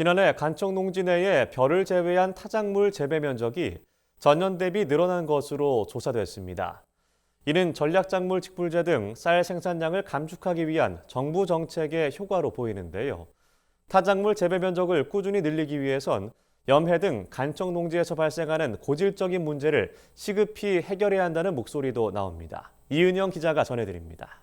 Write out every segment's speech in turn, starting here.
지난해 간척 농지 내에 벼를 제외한 타작물 재배 면적이 전년 대비 늘어난 것으로 조사됐습니다. 이는 전략작물 직불제 등 쌀 생산량을 감축하기 위한 정부 정책의 효과로 보이는데요. 타작물 재배 면적을 꾸준히 늘리기 위해선 염해 등 간척 농지에서 발생하는 고질적인 문제를 시급히 해결해야 한다는 목소리도 나옵니다. 이은영 기자가 전해드립니다.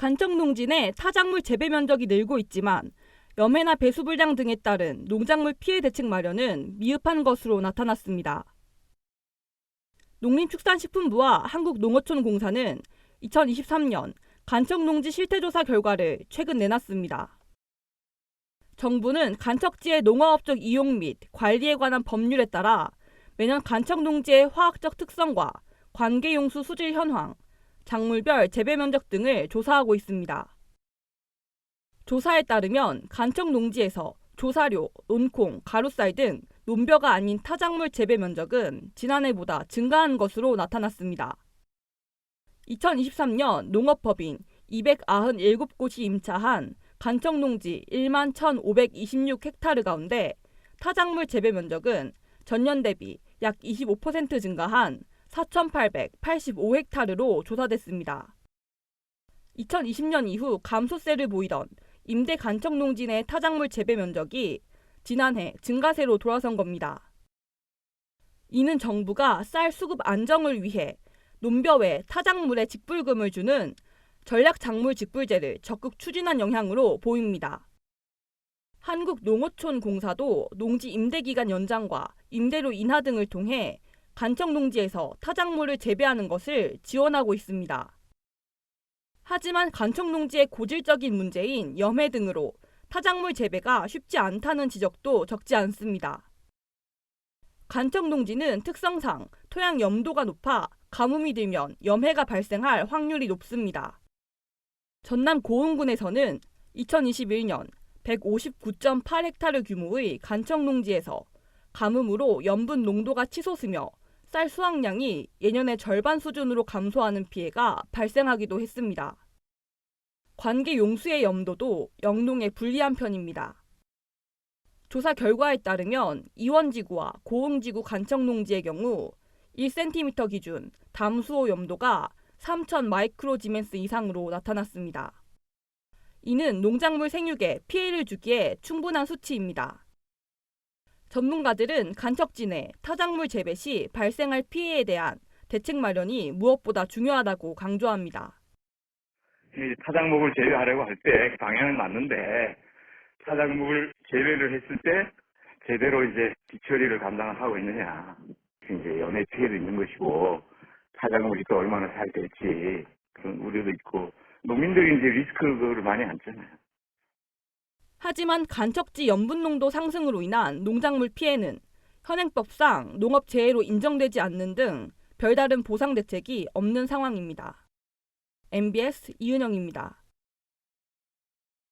간척 내 타작물 재배 면적이 늘고 있지만 염해나 배수불량 등에 따른 농작물 피해 대책 마련은 미흡한 것으로 나타났습니다. 농림축산식품부와 한국농어촌공사는 2023년 간척 농지 실태조사 결과를 최근 내놨습니다. 정부는 간척지의 농어업적 이용 및 관리에 관한 법률에 따라 매년 간척 농지의 화학적 특성과 관계용수 수질 현황, 작물별 재배 면적 등을 조사하고 있습니다. 조사에 따르면 간척 농지에서 조사료, 논콩, 가루쌀 등 논벼가 아닌 타작물 재배 면적은 지난해보다 증가한 것으로 나타났습니다. 2023년 농업법인 297곳이 임차한 간척 농지 1만 1,526헥타르 가운데 타작물 재배 면적은 전년 대비 약 25% 증가한 4,885헥타르로 조사됐습니다. 2020년 이후 감소세를 보이던 임대 간척 내 타작물 재배 면적이 지난해 증가세로 돌아선 겁니다. 이는 정부가 쌀 수급 안정을 위해 논벼 외 타작물에 직불금을 주는 전략 작물 직불제를 적극 추진한 영향으로 보입니다. 한국농어촌공사도 농지 임대 기간 연장과 임대료 인하 등을 통해 간척 농지에서 타작물을 재배하는 것을 지원하고 있습니다. 하지만 간척 농지의 고질적인 문제인 염해 등으로 타작물 재배가 쉽지 않다는 지적도 적지 않습니다. 간척 농지는 특성상 토양 염도가 높아 가뭄이 들면 염해가 발생할 확률이 높습니다. 전남 고흥군에서는 2021년 159.8헥타르 규모의 간척 농지에서 가뭄으로 염분 농도가 치솟으며 쌀 수확량이 예년의 절반 수준으로 감소하는 피해가 발생하기도 했습니다. 관계 용수의 염도도 영농에 불리한 편입니다. 조사 결과에 따르면 이원지구와 고흥지구 간척농지의 경우 1cm 기준 담수호 염도가 3,000 마이크로지멘스 이상으로 나타났습니다. 이는 농작물 생육에 피해를 주기에 충분한 수치입니다. 전문가들은 간척지 내 타작물 재배 시 발생할 피해에 대한 대책 마련이 무엇보다 중요하다고 강조합니다. 이 타작목을 재배하려고 할 때 방향은 맞는데 타작목을 재배를 했을 때 제대로 이제 뒤처리를 감당하고 있느냐 이제 연애 피해도 있는 것이고 타작목이 또 얼마나 잘 될지 그런 우려도 있고 농민들이 이제 리스크를 많이 안잖아요. 하지만 간척지 염분 농도 상승으로 인한 농작물 피해는 현행법상 농업재해로 인정되지 않는 등 별다른 보상 대책이 없는 상황입니다. MBS 이은영입니다.